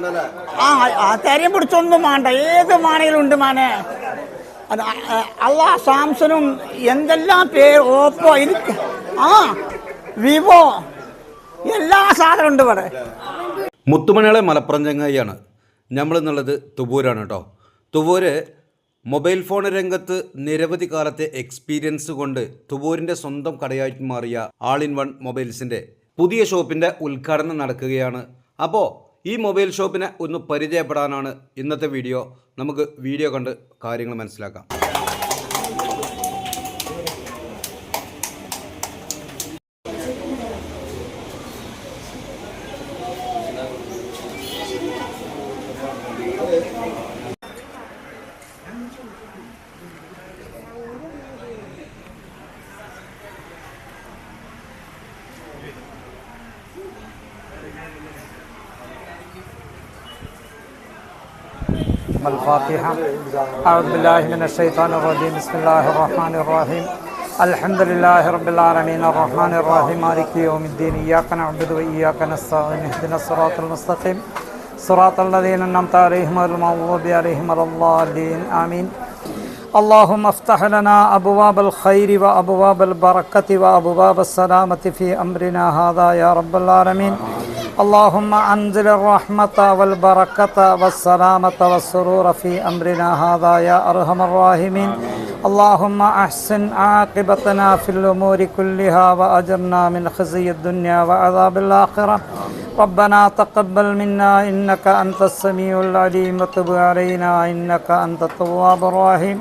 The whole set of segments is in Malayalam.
ആ ആ തെരയും പിടിച്ചൊന്നും വേണ്ട ഏത് മാനയിലും ഉണ്ട് മാനെ. അല്ലാ സാംസണും എന്തെല്ലാം പേര് ഓപ്പോ ആ വിവോ എല്ലാ സാധനം ഉണ്ട് ഇവിടെ. മുത്തുമണികളെ മലപ്പുറം ചങ്ങായിയാണ് നമ്മളെന്നുള്ളത് തുവൂരാണ് കേട്ടോ. തുവൂര് മൊബൈൽ ഫോൺ രംഗത്ത് നിരവധി കാലത്തെ എക്സ്പീരിയൻസ് കൊണ്ട് തുവൂരിന്റെ സ്വന്തം കടയായിട്ട് മാറിയ ആൾ ഇൻ വൺ മൊബൈൽസിന്റെ പുതിയ ഷോപ്പിന്റെ ഉദ്ഘാടനം നടക്കുകയാണ്. അപ്പോൾ ഈ മൊബൈൽ ഷോപ്പിനെ ഒന്ന് പരിചയപ്പെടാനാണ് ഇന്നത്തെ വീഡിയോ. നമുക്ക് വീഡിയോ കണ്ട് കാര്യങ്ങൾ മനസ്സിലാക്കാം. الفاتحة. أعوذ بالله من الشيطان الرجيم. بسم الله الرحمن الرحيم. الحمد لله رب العالمين. الرحمن الرحيم. مالك يوم الدين. إياك نعبد وإياك نستعين. اهدنا الصراط المستقيم. صراط الذين أنعمت عليهم غير المغضوب عليهم ولا الضالين. آمين. اللهم افتح لنا أبواب الخير وأبواب البركة وأبواب السلامة في أمرنا هذا يا رب العالمين. اللهم أنزل الرحمة والبركة والسلامة والسرور في أمرنا هذا يا أرحم الراحمين. اللهم أحسن عاقبتنا في الأمور كلها وأجرنا من خزي الدنيا وعذاب الآخرة. ربنا تقبل منا إنك أنت السميع العليم. وتب علينا إنك أنت التواب الرحيم.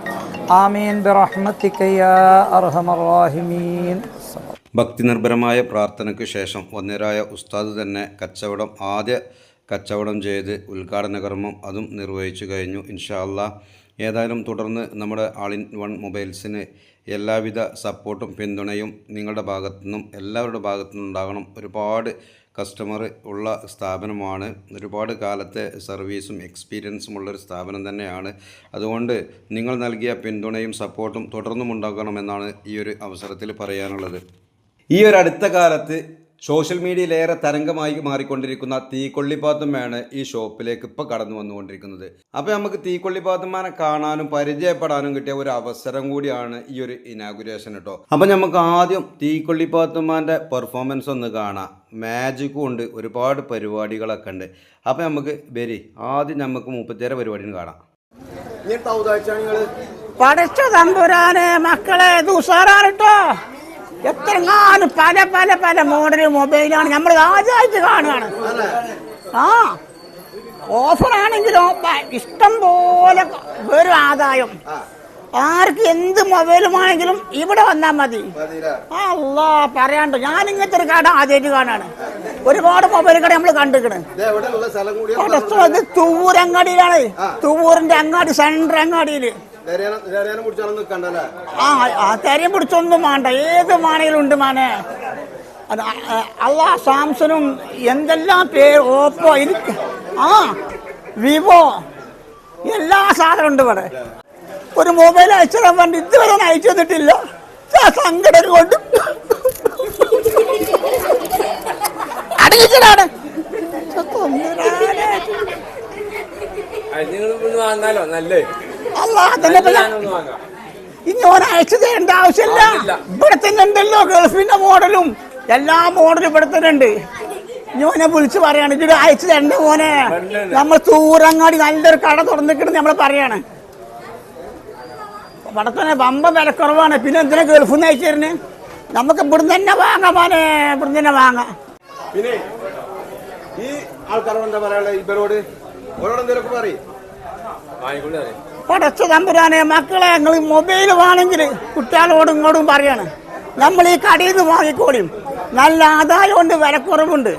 آمين برحمتك يا أرحم الراحمين. ഭക്തിനിർഭരമായ പ്രാർത്ഥനയ്ക്ക് ശേഷം ഒന്നരായ ഉസ്താദ് തന്നെ കച്ചവടം ആദ്യ കച്ചവടം ചെയ്ത് ഉദ്ഘാടന കർമ്മം അതും നിർവഹിച്ചു കഴിഞ്ഞു. ഇൻഷാല്ല ഏതായാലും തുടർന്ന് നമ്മുടെ ആൾ ഇൻ വൺ മൊബൈൽസിന് എല്ലാവിധ സപ്പോർട്ടും പിന്തുണയും നിങ്ങളുടെ ഭാഗത്തു നിന്നും എല്ലാവരുടെ ഭാഗത്തു നിന്നും ഉണ്ടാകണം. ഒരുപാട് കസ്റ്റമർ ഉള്ള സ്ഥാപനമാണ്. ഒരുപാട് കാലത്തെ സർവീസും എക്സ്പീരിയൻസും ഉള്ളൊരു സ്ഥാപനം തന്നെയാണ്. അതുകൊണ്ട് നിങ്ങൾ നൽകിയ പിന്തുണയും സപ്പോർട്ടും തുടർന്നും ഉണ്ടാകണമെന്നാണ് ഈ ഒരു അവസരത്തിൽ പറയാനുള്ളത്. ഈ ഒരു അടുത്ത കാലത്ത് സോഷ്യൽ മീഡിയയിലേറെ തരംഗമായി മാറിക്കൊണ്ടിരിക്കുന്ന തീക്കൊള്ളിപ്പാത്തുമ്മയാണ് ഈ ഷോപ്പിലേക്ക് ഇപ്പോൾ കടന്നു വന്നുകൊണ്ടിരിക്കുന്നത്. അപ്പോൾ നമുക്ക് തീക്കൊള്ളിപ്പാത്തുമ്മാനെ കാണാനും പരിചയപ്പെടാനും കിട്ടിയ ഒരു അവസരം കൂടിയാണ് ഈ ഒരു ഇനാഗുരേഷൻ കേട്ടോ അപ്പോൾ നമുക്ക് ആദ്യം തീക്കൊള്ളിപ്പാത്തുമ്മാന്റെ പെർഫോമൻസ് ഒന്ന് കാണാം. മാജിക്കും ഉണ്ട് ഒരുപാട് പരിപാടികളൊക്കെ ഉണ്ട്. അപ്പോൾ നമുക്ക് വരി ആദ്യം നമുക്ക് മുപ്പത്തിയേറെ പരിപാടിയും കാണാം. പഠിച്ച തമ്പുരാനെ മക്കളെ ഇത് ഉഷാറാണ് കേട്ടോ എത്രങ്ങാനും പല പല പല മോഡൽ മൊബൈലാണ് നമ്മൾ ആദ്യമായിട്ട് കാണുകയാണ് ആ ഓഫറാണെങ്കിലോ ഇഷ്ടം പോലെ വരും ആദായം. ആർക്ക് എന്ത് മൊബൈലുമാണെങ്കിലും ഇവിടെ വന്നാൽ മതി. ആ അല്ലാ പറയാണ്ട്. ഞാൻ ഇങ്ങനത്തെ ഒരു കട ആദ്യമായിട്ട് കാണാണ്. ഒരുപാട് മൊബൈൽ കട നമ്മൾ കണ്ടിരിക്കണേ. തൂവൂർ അങ്ങാടിയിലാണ്. തൂവൂറിന്റെ തുവൂരിന്റെ അങ്ങാടി സെൻട്രൽ അങ്ങാടിയിൽ. ആ തെരയും പിടിച്ചൊന്നും വേണ്ട. ഏത് മാനയിലും ഉണ്ട് മാനെ? അത് അല്ലാ സാംസണും എന്തെല്ലാം പേര് ഓപ്പോ ഇത് ആ വിവോ എല്ലാ സാധനം ഉണ്ട് ഇവിടെ. ഒരു മൊബൈൽ അയച്ചിടാൻ വേണ്ടി ഇതുവരെ ഒന്നും അയച്ചു തന്നിട്ടില്ല. സങ്കടം കൊണ്ട്. അടിയിച്ചതാണ് നിങ്ങൾ വാങ്ങാലോ നല്ലേ ഞാനൊന്ന് ഇനി ഒരാഴ്ച ചെയ്യേണ്ട ആവശ്യമില്ല. ഇവിടെ തന്നെ ഉണ്ടല്ലോ ഗൾഫിന്റെ മോഡലും എല്ലാ മോഡലും ഇവിടെ തന്നെ ഉണ്ട് ഞാനെ വിളിച്ചു പറയാണ് ഇത് അയച്ചു തരണ്ട മോനെ. നമ്മൾ തൂരങ്ങാടി നല്ലൊരു കട തുറന്നിട്ട് നമ്മൾ പറയാണ്. പടത്തന്നെ തന്നെ വമ്പ വിലക്കുറവാണ്. പിന്നെ എന്തിനാ ഗൾഫിൽ നിന്ന് അയച്ചു തരുന്നത് നമുക്ക് ഇവിടുന്ന് തന്നെ വാങ്ങാം മോനെ. ഇവിടുന്ന് തന്നെ വാങ്ങാം. പിന്നെ ഈ ആൾക്കാരോട് എന്താ പറയാനുള്ളത്? ഇവരോട്? ഓരോട് എന്തെങ്കിലും പറയും. പടച്ച തമ്പുരാനെ മക്കളെ ഞങ്ങൾ മൊബൈൽ വേണമെങ്കിൽ കുട്ടികളോടും ഇങ്ങോട്ടും പറയാണ്. നമ്മൾ ഈ കടയിൽ നിന്ന് വാങ്ങിക്കോളിയും. നല്ല ആദായമുണ്ട് വിലക്കുറവുണ്ട്.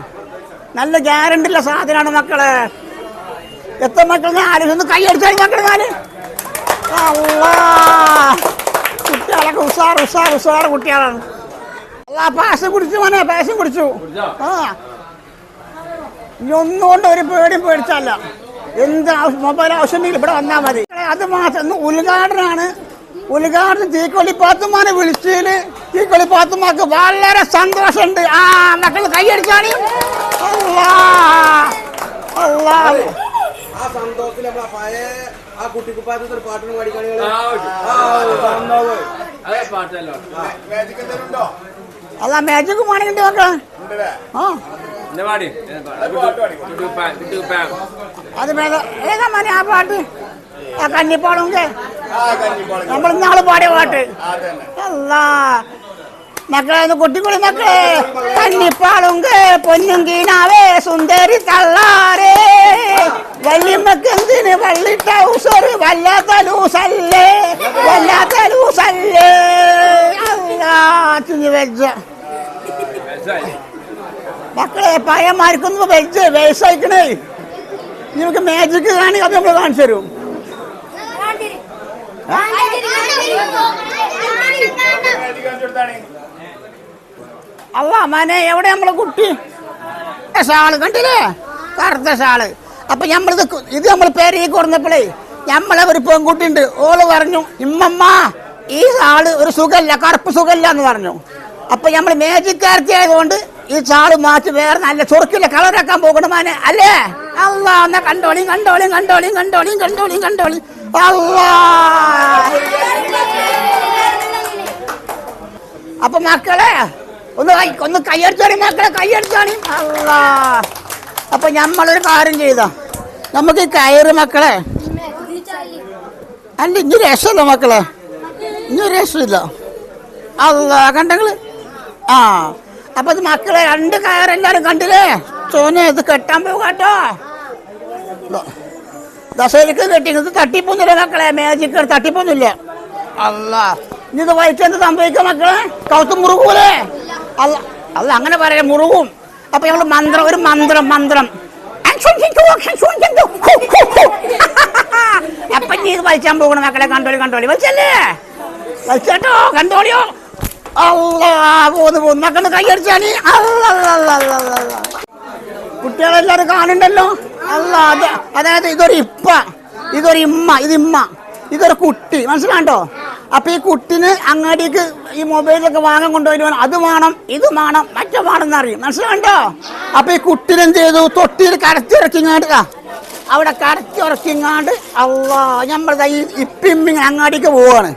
നല്ല ഗ്യാരണ്ടി ഉള്ള സാധനമാണ് മക്കളെ. എത്ര മക്കൾ ഞാൻ ആലോചിച്ച് കൈയടിച്ചാൽ മക്കൾ ഞാൻ കുട്ടികളൊക്കെ ഉഷാർ ഉഷാർ ഉഷാർ കുട്ടികളാണ്. അല്ലാ കുടിച്ചു മോനെ പാശം കുടിച്ചു. ആ. ഇനി ഒന്നുകൊണ്ട് ഒരു പേടിയും പേടിച്ചല്ല. എന്ത് മൊബൈൽ ആവശ്യമില്ല ഇവിടെ വന്നാൽ മതി. അത് മാത്രം. ഉദ്ഘാടനമാണ് ഉദ്ഘാടനം തീക്കൊള്ളിപ്പാത്തുമാനെ വിളിച്ചതിൽ തീക്കൊള്ളിപ്പാത്തുമാക്ക് വളരെ സന്തോഷമുണ്ട്. ആ മക്കൾ കൈയടിച്ചാണ്. അല്ലാ അല്ലാ ആ സന്തോഷത്തിൽ നമ്മളെ പഴയ ആ ഒരു പാട്ടിന് പാടിക്കാണെങ്കിൽ അല്ല മാജിക് പാടുന്നുണ്ട് മക്കളെ ആ അത് ഏതാ മനെ ആ പാട്ട്? ആ കന്നിപ്പാടും നമ്മൾ ഇന്നാൾ പാടിയ പാട്ട്. അല്ലാ. മക്കളെ ഇത് കുട്ടിക്കുളി മക്കളെ. കന്നിപ്പാളുങ്ക പൊന്നും കീനാവേ സുന്ദരി തള്ളാരേ വല്യമ്മക്കെന്തിന് വള്ളി ട്രൗസർ വല്ലാത്ത ലൂസല്ലേ? വല്ലാത്ത ലൂസല്ലേ? അല്ലാ തിരി വെച്ച മക്കളെ പയ്യന്മാർക്കൊന്നും വെച്ച് വയസ്സായിക്കണേ നിങ്ങൾക്ക് മാജിക്ക് കാണി അത് നമ്മൾ കാണിച്ചു തരും. അല്ല മനെ എവിടെ നമ്മളെ കുട്ടി? ഷാൾ കണ്ടില്ലേ? കറുത്ത ഷാൾ. അപ്പൊ നമ്മളിത് ഇത് നമ്മൾ ഈ കൊടുന്നപ്പോഴേ നമ്മളെ ഒരു പെൺകുട്ടി ഉണ്ട് ഓൾ പറഞ്ഞു ഇമ്മമ്മ ഈ ഷാൾ ഒരു സുഖല്ല കറുപ്പ് സുഖല്ല എന്ന് പറഞ്ഞു. അപ്പൊ നമ്മൾ മേജിക്കാർത്തി ആയതുകൊണ്ട് ഈ ഷാൾ മാറ്റി വേറെ നല്ല ചൊറുക്കില്ല കളറാക്കാൻ പോകണമാനെ അല്ലേ? അല്ല എന്നാ കണ്ടോളിയും കണ്ടോളിയും കണ്ടോളിയും കണ്ടോളിയും കണ്ടോളിയും കണ്ടോളിയും. അപ്പൊ മക്കളെ ഒന്ന് ഒന്ന് കയ്യടിച്ചാണി മക്കളെ കയ്യടിച്ചാണി അല്ല അപ്പൊ നമ്മളൊരു കാര്യം ചെയ്ത. നമുക്ക് കയറ് മക്കളെ. അല്ല ഇനി രസമില്ല മക്കളെ. ഇനി രസമില്ല. അല്ല കണ്ടെങ്കിൽ ആ. അപ്പൊ ഇത് മക്കളെ രണ്ട് കയറെല്ലാരും കണ്ടില്ലേ? സോനെ ഇത് കെട്ടാൻ പോകാട്ടോ ദശരക്ക് കെട്ടിങ്ങൾക്ക് തട്ടിപ്പൊന്നുമില്ല മക്കളെ. മാജിക്ക് തട്ടിപ്പൊന്നുമില്ല. അല്ല ഇത് ഇത് എന്ത് സംഭവിക്കാം മക്കളെ? കൗത്ത് മുറുകൂലേ? അല്ല അല്ല അങ്ങനെ പറയാം. മുറുകും. അപ്പൊ നമ്മൾ മന്ത്രം ഒരു മന്ത്രം മന്ത്രം. അപ്പൊ നീ ഇത് വലിച്ചാൻ പോകണം മക്കളെ. കണ്ടോളി കണ്ടോളി. വലിച്ചല്ലേ? വലിച്ചേട്ടോ. കണ്ടോളിയോ? അല്ല പോന്ന് പോന്ന് മക്കൾ കൈയടിച്ചാണി അല്ല കുട്ടികളെല്ലാരും കാണുന്നുണ്ടല്ലോ. അല്ല അത് അതായത് ഇതൊരു ഇപ്പ ഇതൊരു ഇമ്മ ഇത് ഇമ്മ ഇതൊരു കുട്ടി. മനസ്സിലാണ്ടോ അപ്പൊ ഈ കുട്ടിന് അങ്ങാടിക്ക് ഈ മൊബൈലൊക്കെ വാങ്ങാൻ കൊണ്ടുവരുവാൻ അത് വേണം ഇത് വേണം മറ്റേ വേണം അറിയും. മനസ്സിലാണ്ടോ അപ്പൊ ഈ കുട്ടിനെ ചെയ്തു? തൊട്ടിയിൽ കടത്തി ഇറക്കിങ്ങാണ്ട് അവിടെ കടത്തി ഇറക്കിങ്ങാണ്ട് അള്ളാ നമ്മളതാ ഈ ഇപ്പിമ്മിങ്ങനെ അങ്ങാടിക്ക് പോവാണ്.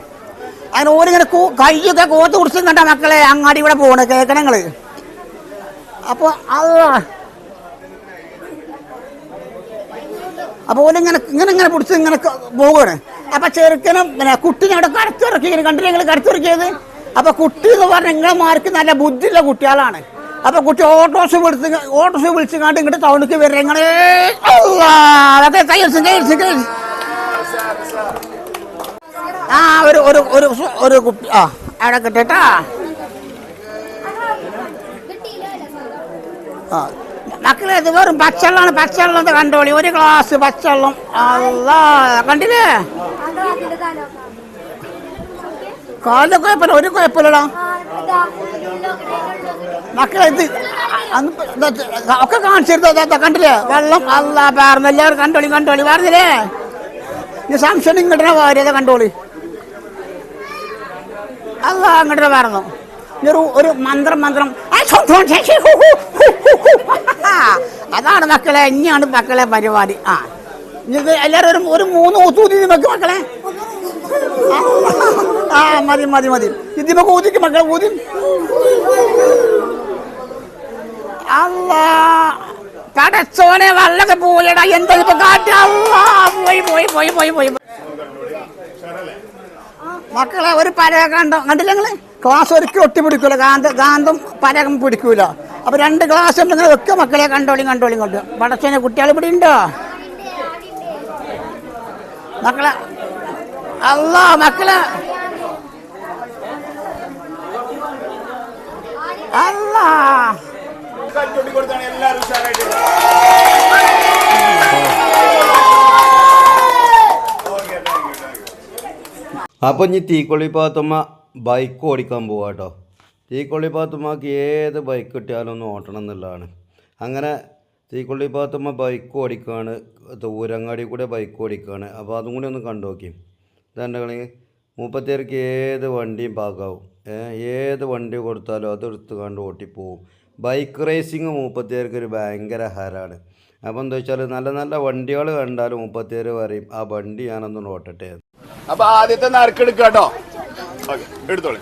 അതിന് ഓരിങ്ങനെ കയ്യൊക്കെ കോത്ത് കുടിച്ചും മക്കളെ അങ്ങാടി ഇവിടെ പോണ് കേൾക്കണങ്ങൾ അപ്പൊ അള്ളാ അപ്പൊ ഓലിങ്ങനെ ഇങ്ങനെ ഇങ്ങനെ പിടിച്ച് ഇങ്ങനെ പോവുകയാണ് അപ്പൊ ചെറുക്കനും പിന്നെ കുട്ടീനെ അവിടെ കടത്തിറക്കിയത് കണ്ടിട്ട് കടത്തി കടത്തിറക്കിയത് അപ്പൊ കുട്ടി എന്ന് പറഞ്ഞാൽ നിങ്ങളെ മാർക്ക് നല്ല ബുദ്ധിയുള്ള കുട്ടികളാണ്. അപ്പൊ കുട്ടി ഓട്ടോസ് വിളിച്ച് ഓട്ടോസ് വിളിച്ച് കണ്ട് ഇങ്ങോട്ട് ടൗണിക്ക് വരും ഇങ്ങനെ ആ ഒരു ഒരു ഒരു ഒരു കുട്ടി ആ അവിടെ കിട്ടട്ടാ. ആ. മക്കളെ ഇത് വെറും പച്ചവെള്ളമാണ്. പച്ചവെള്ളം കണ്ടോളി. ഒരു ഗ്ലാസ് പച്ചവെള്ളം. അല്ലാ കണ്ടില്ലേ? കാലിന് കുഴപ്പമില്ല. ഒരു കുഴപ്പമില്ലടാ. മക്കളെ ഇത് ഒക്കെ കാണിച്ചിരുന്നോ? കണ്ടില്ലേ? വെള്ളം. അല്ലാ പാർന്ന്. എല്ലാവരും കണ്ടോളി കണ്ടോളി. പറഞ്ഞില്ലേ ഈ സംശയം ഇങ്ങോട്ടേ വാര്യത കണ്ടോളി. അല്ല അങ്ങോട്ട് പറഞ്ഞു ഒരു ഒരു മന്ത്രം മന്ത്രം. അതാണ് മക്കളെ ഇനിയാണ് മക്കളെ പരിപാടി. ആ ഇത് എല്ലാവരും ഒരു മൂന്ന് ഊത്തൂതി നമുക്ക് മക്കളെ. ആ മതി മതി മതി. ഇതിമൊക്കെ ഊതിക്ക് മക്കളെ ഊതി. അല്ല കടച്ചോനെ വല്ലൊക്കെ പോയടാ എന്താ ഇപ്പൊ കാറ്റ് പോയി പോയി പോയി പോയി പോയി. മക്കളെ ഒരു പരക കണ്ടോ? കണ്ടില്ല ക്ലാസ് ഒരിക്കലും ഒട്ടി പിടിക്കൂല ഗാന്ധം ഗാന്ധം പരകം പിടിക്കൂല. അപ്പൊ രണ്ട് ക്ലാസ് ഉണ്ടെങ്കിൽ ഒക്കെ മക്കളെ കണ്ടോളിയും കണ്ടോളിയും കൊണ്ട് പടച്ചനെ കുട്ടികൾ ഇവിടെ ഉണ്ടോ? മക്കളെ അല്ല മക്കളെ. അല്ല അപ്പൊ ഇനി തീക്കൊള്ളി പാത്തുമ്മ ബൈക്ക് ഓടിക്കാൻ പോവാ കേട്ടോ തീക്കൊള്ളി പാത്തുമ്മക്ക് ഏത് ബൈക്ക് കിട്ടിയാലും ഒന്ന് ഓട്ടണം എന്നുള്ളതാണ്. അങ്ങനെ തീക്കൊള്ളി പാത്തുമ്മ ബൈക്ക് ഓടിക്കുകയാണ് ഊരങ്ങാടി കൂടെ ബൈക്ക് ഓടിക്കുകയാണ് അപ്പോൾ അതും കൂടി ഒന്ന് കണ്ടു നോക്കി ഇതെന്താണെങ്കിൽ മൂപ്പത്തേർക്ക് ഏത് വണ്ടിയും പാകാവും. ഏത് വണ്ടി കൊടുത്താലും അതെടുത്ത് കണ്ട് ഓട്ടിപ്പോവും. ബൈക്ക് റേസിങ് മുപ്പത്തേർക്ക് ഒരു ഭയങ്കര ഹരാണ്. അപ്പോൾ എന്താ വെച്ചാൽ നല്ല നല്ല വണ്ടികൾ കണ്ടാലും മുപ്പത്തിയേര് പറയും ആ വണ്ടി ഞാനൊന്ന് ഓട്ടട്ടെ അപ്പോൾ അപ്പൊ ആദ്യത്തെ നറുക്കെടുക്കുക കേട്ടോ. എടുത്തോളി.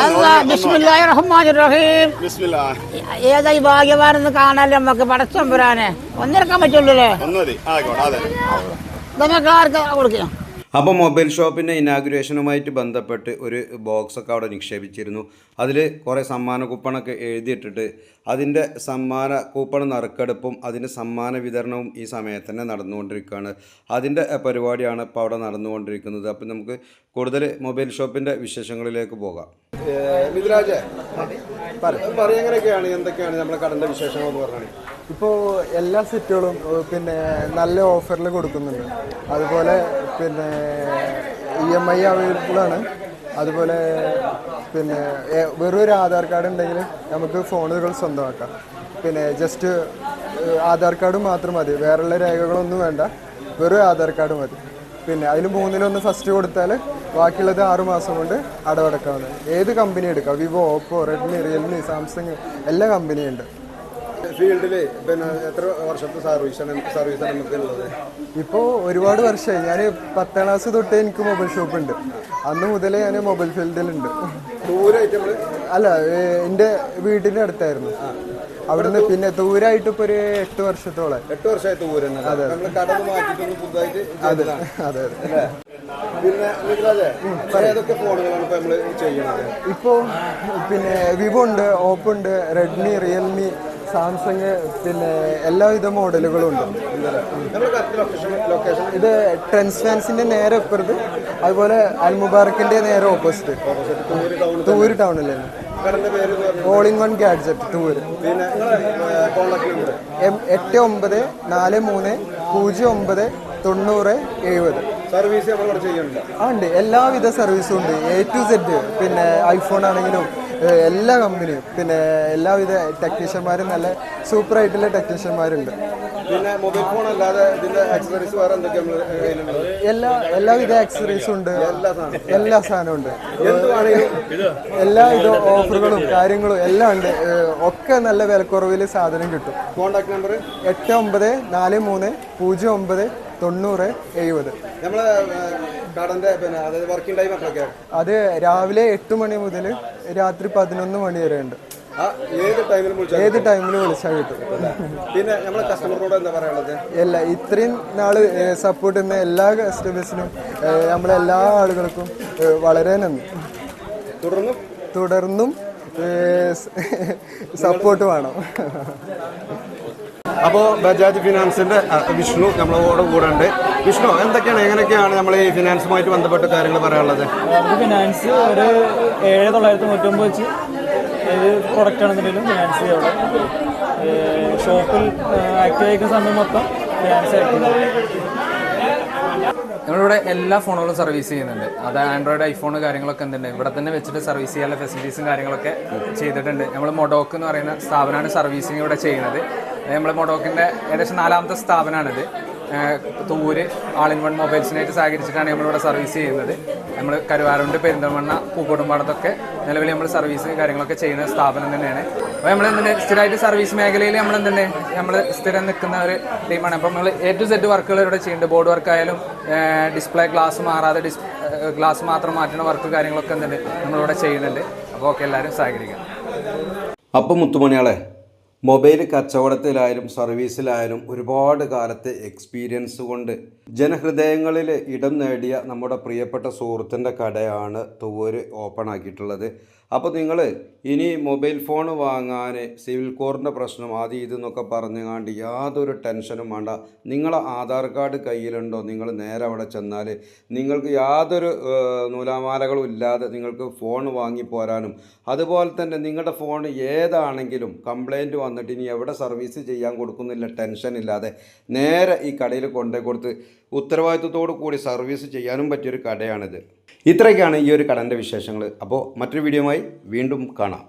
അല്ലാ, ഏതായി ഭാഗ്യവാനെന്ന് കാണാല്ലേ നമുക്ക് പടച്ചമ്പുരാനെ ഒന്നിറക്കാൻ പറ്റുള്ളൂല്ലേ? ഒന്ന് മതി അതെ. നമുക്ക് ആർക്ക് കൊടുക്കാം. അപ്പോൾ മൊബൈൽ ഷോപ്പിന്റെ ഇനാഗുറേഷനുമായിട്ട് ബന്ധപ്പെട്ട് ഒരു ബോക്സൊക്കെ അവിടെ നിക്ഷേപിച്ചിരുന്നു. അതിൽ കുറേ സമ്മാന കൂപ്പണൊക്കെ എഴുതിയിട്ടിട്ട് അതിന്റെ സമ്മാന കൂപ്പൺ നറുക്കെടുപ്പും അതിന്റെ സമ്മാന വിതരണവും ഈ സമയത്ത് തന്നെ നടന്നുകൊണ്ടിരിക്കുകയാണ്. അതിന്റെ പരിപാടിയാണ് ഇപ്പോൾ അവിടെ നടന്നുകൊണ്ടിരിക്കുന്നത്. അപ്പം നമുക്ക് കൂടുതൽ മൊബൈൽ ഷോപ്പിന്റെ വിശേഷങ്ങളിലേക്ക് പോകാം. മിഥുരാജ് പറയാൻ എങ്ങനെയൊക്കെയാണ് എന്തൊക്കെയാണ് നമ്മുടെ കടന്റെ വിശേഷങ്ങൾ എന്ന് പറഞ്ഞാൽ ഇപ്പോൾ എല്ലാ സെറ്റുകളും പിന്നെ നല്ല ഓഫറിൽ കൊടുക്കുന്നുണ്ട്. അതുപോലെ പിന്നെ ഇ എം ഐ അവൈലബിൾ ആണ്. അതുപോലെ പിന്നെ വെറൊരു വെറും ഒരു ആധാർ കാർഡ് ഉണ്ടെങ്കിൽ നമുക്ക് ഫോണുകൾ സ്വന്തമാക്കാം. പിന്നെ ജസ്റ്റ് ആധാർ കാർഡ് മാത്രം മതി. വേറെയുള്ള രേഖകളൊന്നും വേണ്ട. വെറും ആധാർ കാർഡ് മതി. പിന്നെ അതിൽ മൂന്നിലൊന്ന് ഫസ്റ്റ് കൊടുത്താൽ ബാക്കിയുള്ളത് ആറുമാസം കൊണ്ട് അടവടക്കാവുന്നത് ഏത് കമ്പനി എടുക്കാം? Vivo Oppo Redmi Realme Samsung എല്ലാ കമ്പനിയും ഉണ്ട്. ഫീൽഡിൽ പിന്നെ എത്ര വർഷത്തെ സർവീസാണ് സർവീസാണ് നമുക്ക് ഉള്ളത്? ഇപ്പോൾ ഒരുപാട് വർഷമായി. ഞാൻ പത്താം ക്ലാസ് തൊട്ടേ എനിക്ക് മൊബൈൽ ഷോപ്പ് ഉണ്ട്. അന്ന് മുതലേ ഞാൻ മൊബൈൽ ഫീൽഡിലുണ്ട് ദൂരമായിട്ട് നമ്മൾ അല്ല എന്റെ എന്റെ വീടിന്റെ അടുത്തായിരുന്നു. അവിടുന്ന് പിന്നെ ദൂരമായിട്ട് ഇപ്പൊ ഒരു എട്ട് വർഷത്തോളം എട്ട് വർഷമായിട്ട് ദൂരം നമ്മൾ കടന്ന് മാറ്റിട്ടൊന്ന് പുതുതായിട്ട് ചെയ്തതാണ്. അതെ ഇപ്പൊ പിന്നെ വിവോ ഉണ്ട് ഓപ്പോ ഉണ്ട് റെഡ്മി റിയൽമി സാംസങ് പിന്നെ എല്ലാവിധ മോഡലുകളും ഉണ്ട്. ഇത് ട്രെൻസ് ഫാൻസിന്റെ നേരെ ഇപ്പുറത്ത് അതുപോലെ അൽ മുബാറക്കിന്റെ നേരെ ഓപ്പോസിറ്റ് തൂര് ടൗണിലാണ് all in one gadget tour എട്ട് ഒമ്പത് നാല് മൂന്ന് പൂജ്യം ഒമ്പത് തൊണ്ണൂറ് എഴുപത്. സർവീസ് ആ ഉണ്ട്. എല്ലാവിധ സർവീസും ഉണ്ട്. എ ടു സെഡ് പിന്നെ ഐഫോൺ ആണെങ്കിലും എല്ലാ കമ്പനിയും പിന്നെ എല്ലാവിധ ടെക്നീഷ്യന്മാരും നല്ല സൂപ്പർ ആയിട്ടുള്ള ടെക്നീഷ്യന്മാരുണ്ട് പിന്നെ മൊബൈൽ ഫോൺ അല്ലാതെ ഇതിന്റെ ആക്സസറീസ് വേറെ എന്തൊക്കെയാണ് എല്ലാ എല്ലാവിധ ആക്സസറീസും ഉണ്ട്. എല്ലാ സാധനവും. ഉണ്ട്. എല്ലാവിധ എല്ലാ ഇത് ഓഫറുകളും കാര്യങ്ങളും എല്ലാം ഉണ്ട്. ഒക്കെ നല്ല വിലക്കുറവിൽ സാധനം കിട്ടും. കോൺടാക്ട് നമ്പർ എട്ട് ഒമ്പത് നാല് മൂന്ന് പൂജ്യം ഒമ്പത് തൊണ്ണൂറ് എഴുപത്. നമ്മൾ കടന്റെ പിന്നെ അതായത് വർക്കിംഗ് ടൈം അത് രാവിലെ എട്ട് മണി മുതൽ രാത്രി പതിനൊന്ന് മണി വരെ ഉണ്ട്. ഏത് ടൈമിൽ വിളിച്ചാൽ കിട്ടും? പിന്നെ നമ്മളെ കസ്റ്റമറിനോട് എന്താ പറയാനുള്ളത്? എല്ലാ ഇത്രയും നാൾ സപ്പോർട്ട് ചെയ്യുന്ന എല്ലാ കസ്റ്റമേഴ്സിനും നമ്മളെ എല്ലാ ആളുകൾക്കും വളരെ നന്ദി. തുടർന്നും? തുടർന്നും സപ്പോർട്ട് വേണം. അപ്പോൾ ബജാജ് ഫിനാൻസിന്റെ വിഷ്ണു നമ്മളോട് കൂടെ ഉണ്ട് വിഷ്ണു എന്തൊക്കെയാണ് എങ്ങനെയൊക്കെയാണ് നമ്മൾ ഈ ഫിനാൻസുമായിട്ട് ബന്ധപ്പെട്ട കാര്യങ്ങൾ പറയാനുള്ളത്? ഫിനാൻസ് ഒരു ഏഴ് തൊള്ളായിരത്തി തൊണ്ണൂറ്റൊമ്പത് വെച്ച് ഏത് പ്രൊഡക്റ്റ് ആണെന്നുണ്ടെങ്കിലും ഫിനാൻസ് അവിടെ. ഷോപ്പിൽ ആക്റ്റീവ് ആയിരിക്കുന്ന സമയം മൊത്തം ഫിനാൻസ് ആക്റ്റീവ് നമ്മളിവിടെ എല്ലാ ഫോണുകളും സർവീസ് ചെയ്യുന്നുണ്ട്. അത് ആൻഡ്രോയിഡ് ഐഫോൺ കാര്യങ്ങളൊക്കെ എന്തുണ്ട്? ഇവിടെ തന്നെ വെച്ചിട്ട് സർവീസ് ചെയ്യാനുള്ള ഫെസിലിറ്റീസും കാര്യങ്ങളൊക്കെ ചെയ്തിട്ടുണ്ട്. നമ്മൾ മൊഡോക്ക് എന്ന് പറയുന്ന സ്ഥാപനമാണ് സർവീസിങ് ഇവിടെ ചെയ്യുന്നത്. നമ്മൾ മൊഡോക്കിന്റെ ഏകദേശം നാലാമത്തെ സ്ഥാപനമാണിത്. തൂര് ആൾ ഇൻ വൺ മൊബൈൽസിനായിട്ട് സഹകരിച്ചിട്ടാണ് നമ്മളിവിടെ സർവീസ് ചെയ്യുന്നത്. നമ്മൾ കരുവാരുണ്ട് പെരിന്തൽമണ്ണ പൂക്കോടുംപാടത്തൊക്കെ നിലവിൽ നമ്മൾ സർവീസ് കാര്യങ്ങളൊക്കെ ചെയ്യുന്ന സ്ഥാപനം തന്നെയാണ്. അപ്പോൾ നമ്മൾ എന്തുണ്ട്? സ്ഥിരമായിട്ട് സർവീസ് മേഖലയിൽ നമ്മൾ എന്തുണ്ട്? നമ്മൾ സ്ഥിരം നിൽക്കുന്ന ഒരു ടീമാണ് അപ്പോൾ നമ്മൾ എ ടു സെഡ് വർക്കുകൾ ഇവിടെ ചെയ്യുന്നുണ്ട്. ബോർഡ് വർക്കായാലും ഡിസ്പ്ലേ ഗ്ലാസ് മാറാതെ ഡിസ് ഗ്ലാസ് മാത്രം മാറ്റുന്ന വർക്ക് കാര്യങ്ങളൊക്കെ എന്തുണ്ട്? നമ്മളിവിടെ ചെയ്യുന്നുണ്ട്. അപ്പോൾ ഒക്കെ എല്ലാവരും സഹകരിക്കാം. അപ്പം മുത്തുമണിയാളെ മൊബൈൽ കച്ചവടത്തിലായാലും സർവീസിലായാലും ഒരുപാട് കാലത്തെ എക്സ്പീരിയൻസ് കൊണ്ട് ജനഹൃദയങ്ങളിൽ ഇടം നേടിയ നമ്മുടെ പ്രിയപ്പെട്ട സുഹൃത്തിന്റെ കടയാണ് തൂവര് ഓപ്പൺ ആക്കിയിട്ടുള്ളത്. അപ്പോൾ നിങ്ങൾ ഇനി മൊബൈൽ ഫോൺ വാങ്ങാൻ സിവിൽ കോറിന്റെ പ്രശ്നം ആദ്യം ഇതെന്നൊക്കെ പറഞ്ഞുകാണ്ട് യാതൊരു ടെൻഷനും വേണ്ട. നിങ്ങളെ ആധാർ കാർഡ് കയ്യിലുണ്ടോ? നിങ്ങൾ നേരെ അവിടെ ചെന്നാൽ നിങ്ങൾക്ക് യാതൊരു നൂലാമാലകളും ഇല്ലാതെ നിങ്ങൾക്ക് ഫോൺ വാങ്ങി പോരാനും. അതുപോലെ തന്നെ നിങ്ങളുടെ ഫോൺ ഏതാണെങ്കിലും കംപ്ലൈന്റ് വന്നിട്ട് ഇനി എവിടെ സർവീസ് ചെയ്യാൻ കൊടുക്കുന്നില്ല ടെൻഷൻ ഇല്ലാതെ നേരെ ഈ കടയിൽ കൊണ്ടുപോയി കൊടുത്ത് ഉത്തരവാദിത്വത്തോടു കൂടി സർവീസ് ചെയ്യാനും പറ്റിയൊരു കടയാണിത്. ഇത്രയൊക്കെയാണ് ഈ ഒരു കടന്റെ വിശേഷങ്ങൾ. അപ്പോൾ മറ്റൊരു വീഡിയോയുമായി വീണ്ടും കാണാം.